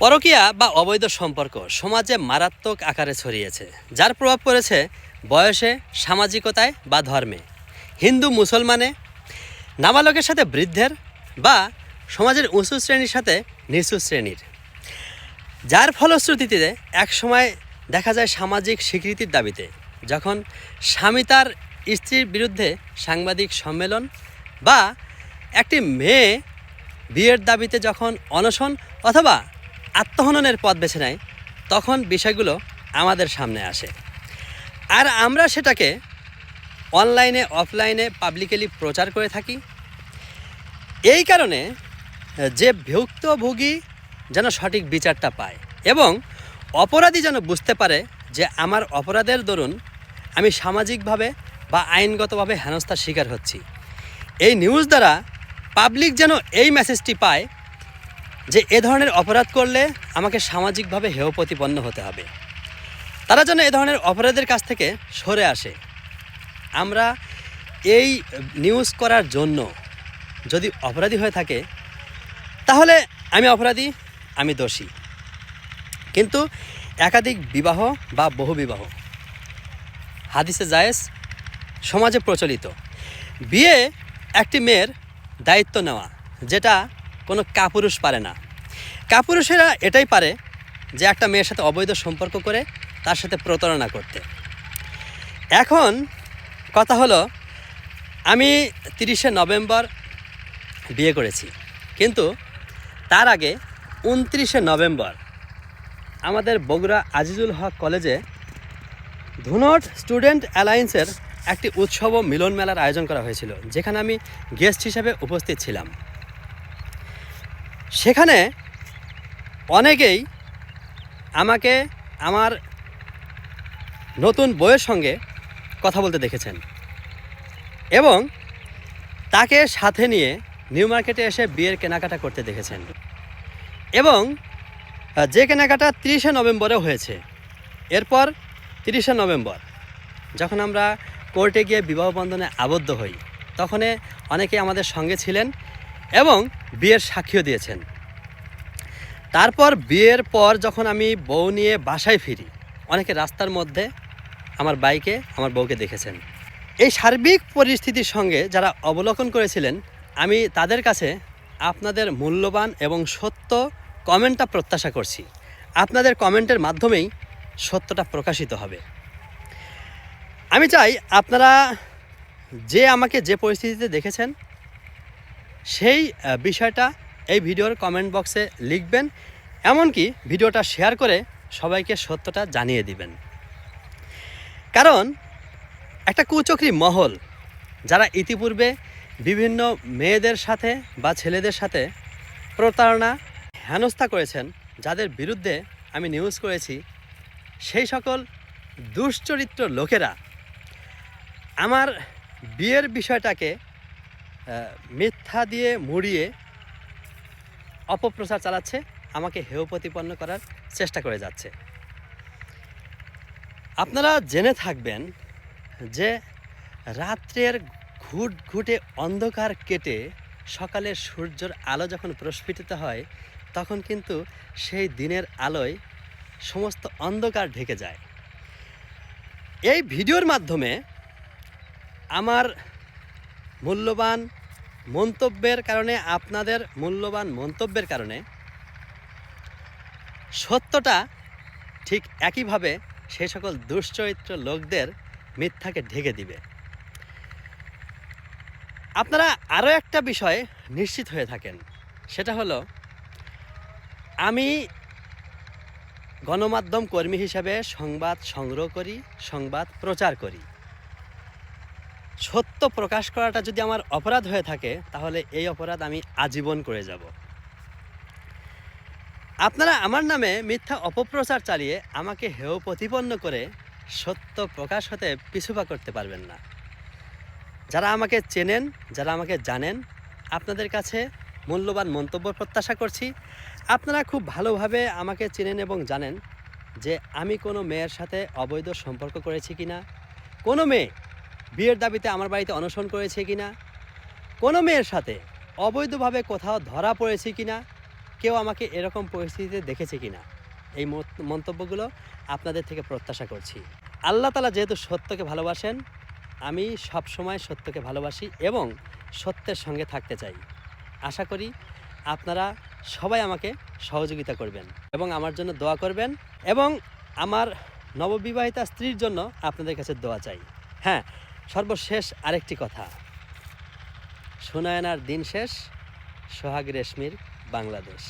পরকীয়া বা অবৈধ সম্পর্ক সমাজে মারাত্মক আকারে ছড়িয়েছে, যার প্রভাব পড়েছে বয়সে, সামাজিকতায় বা ধর্মে। হিন্দু, মুসলমানে, নাবালকের সাথে বৃদ্ধের বা সমাজের উঁচু শ্রেণির সাথে নিচু শ্রেণির। যার ফলশ্রুতিতে একসময় দেখা যায় সামাজিক স্বীকৃতির দাবিতে, যখন স্বামী তার স্ত্রীর বিরুদ্ধে সাংবাদিক সম্মেলন বা একটি মেয়ে বিয়ের দাবিতে যখন অনশন অথবা আত্মহননের পথ বেছে নেয়, তখন বিষয়গুলো আমাদের সামনে আসে। আর আমরা সেটাকে অনলাইনে, অফলাইনে, পাবলিকেলি প্রচার করে থাকি। এই কারণে যে ভুক্তভোগী যেন সঠিক বিচারটা পায় এবং অপরাধী যেন বুঝতে পারে যে আমার অপরাধের দরুন আমি সামাজিকভাবে বা আইনগতভাবে হেনস্থার শিকার হচ্ছি। এই নিউজ দ্বারা পাবলিক যেন এই মেসেজটি পায় যে এ ধরনের অপরাধ করলে আমাকে সামাজিকভাবে হেয় প্রতিপন্ন হতে হবে। তারা যেন এ ধরনের অপরাধের কাছ থেকে সরে আসে। আমরা এই নিউজ করার জন্য যদি অপরাধী হয়ে থাকে, তাহলে আমি অপরাধী, আমি দোষী। কিন্তু একাধিক বিবাহ বা বহু বিবাহ, হাদিসে জায়েজ, সমাজে প্রচলিত। বিয়ে একটি মেয়ের দায়িত্ব নেওয়া, যেটা কোনো কাপুরুষ পারে না। কাপুরুষেরা এটাই পারে যে একটা মেয়ের সাথে অবৈধ সম্পর্ক করে তার সাথে প্রতারণা করতে। এখন কথা হলো, আমি তিরিশে নভেম্বর বিয়ে করেছি, কিন্তু তার আগে উনত্রিশে নভেম্বর আমাদের বগুড়া আজিজুল হক কলেজে ধুনট স্টুডেন্ট অ্যালায়েন্সের একটি উৎসব ও মিলন মেলার আয়োজন করা হয়েছিল, যেখানে আমি গেস্ট হিসেবে উপস্থিত ছিলাম। সেখানে অনেকেই আমাকে আমার নতুন বইয়ের সঙ্গে কথা বলতে দেখেছেন এবং তাকে সাথে নিয়ে নিউ মার্কেটে এসে বিয়ের কেনাকাটা করতে দেখেছেন এবং যে কেনাকাটা তিরিশে নভেম্বরে হয়েছে, এরপর তিরিশে নভেম্বর, যখন আমরা কোর্টে গিয়ে বিবাহ বন্ধনে আবদ্ধ হই, তখন অনেকে আমাদের সঙ্গে ছিলেন এবং বিয়ের সাক্ষীও দিয়েছেন। তারপর বিয়ের পর যখন আমি বউ নিয়ে বাসায় ফিরি, অনেকে রাস্তার মধ্যে আমার বাইকে আমার বউকে দেখেছেন। এই সার্বিক পরিস্থিতির সঙ্গে যারা অবলোকন করেছিলেন, আমি তাদের কাছে আপনাদের মূল্যবান এবং সত্য কমেন্টটা প্রত্যাশা করছি। আপনাদের কমেন্টের মাধ্যমেই সত্যটা প্রকাশিত হবে। আমি চাই আপনারা যে আমাকে যে পরিস্থিতিতে দেখেছেন সেই বিষয়টা এই ভিডিওর কমেন্ট বক্সে লিখবেন। এমনকি ভিডিওটা শেয়ার করে সবাইকে সত্যটা জানিয়ে দিবেন। কারণ, একটা কুচক্রি মহল, যারা ইতিপূর্বে বিভিন্ন মেয়েদের সাথে বা ছেলেদের সাথে প্রতারণা, হেনস্থা করেছেন, যাদের বিরুদ্ধে আমি নিউজ করেছি, সেই সকল দুশ্চরিত্র লোকেরা আমার বিয়ের বিষয়টাকে মিথ্যা দিয়ে মুড়িয়ে অপপ্রচার চালাচ্ছে, আমাকে হেয় প্রতিপন্ন করার চেষ্টা করে যাচ্ছে। আপনারা জেনে থাকবেন যে রাত্রের ঘুট ঘুটে অন্ধকার কেটে সকালে সূর্যের আলো যখন প্রস্ফুটিত হয়, তখন কিন্তু সেই দিনের আলোয় সমস্ত অন্ধকার ঢেকে যায়। এই ভিডিওর মাধ্যমে আমার মূল্যবান মন্তব্যের কারণে, আপনাদের মূল্যবান মন্তব্যের কারণে সত্যটা ঠিক একইভাবে সে সকল দুশ্চরিত্র লোকদের মিথ্যাকে ঢেকে দিবে। আপনারা আরও একটা বিষয় নিশ্চিত হয়ে থাকেন, সেটা হলো, আমি গণমাধ্যম কর্মী হিসাবে সংবাদ সংগ্রহ করি, সংবাদ প্রচার করি। সত্য প্রকাশ করাটা যদি আমার অপরাধ হয়ে থাকে, তাহলে এই অপরাধ আমি আজীবন করে যাব। আপনারা আমার নামে মিথ্যা অপপ্রচার চালিয়ে আমাকে হেয় প্রতিপন্ন করে সত্য প্রকাশ হতে পিছুপা করতে পারবেন না। যারা আমাকে চেনেন, যারা আমাকে জানেন, আপনাদের কাছে মূল্যবান মন্তব্য প্রত্যাশা করছি। আপনারা খুব ভালোভাবে আমাকে চেনেন এবং জানেন যে আমি কোনো মেয়ের সাথে অবৈধ সম্পর্ক করেছি কি না কোনো মেয়ে বিয়ের দাবিতে আমার বাড়িতে অনশন করেছে কি না? কোনো মেয়ের সাথে অবৈধভাবে কোথাও ধরা পড়েছে কি না? কেউ আমাকে এরকম পরিস্থিতিতে দেখেছে কিনা এই মন্তব্যগুলো আপনাদের থেকে প্রত্যাশা করছি। আল্লাহ তালা যেহেতু সত্যকে ভালোবাসেন, আমি সবসময় সত্যকে ভালোবাসি এবং সত্যের সঙ্গে থাকতে চাই। আশা করি আপনারা সবাই আমাকে সহযোগিতা করবেন এবং আমার জন্য দোয়া করবেন এবং আমার নববিবাহিতা স্ত্রীর জন্য আপনাদের কাছে দোয়া চাই। হ্যাঁ সর্বশেষ আরেকটি কথা। সুনায়নার দিন শেষ সোহাগ রেশমির বাংলাদেশ।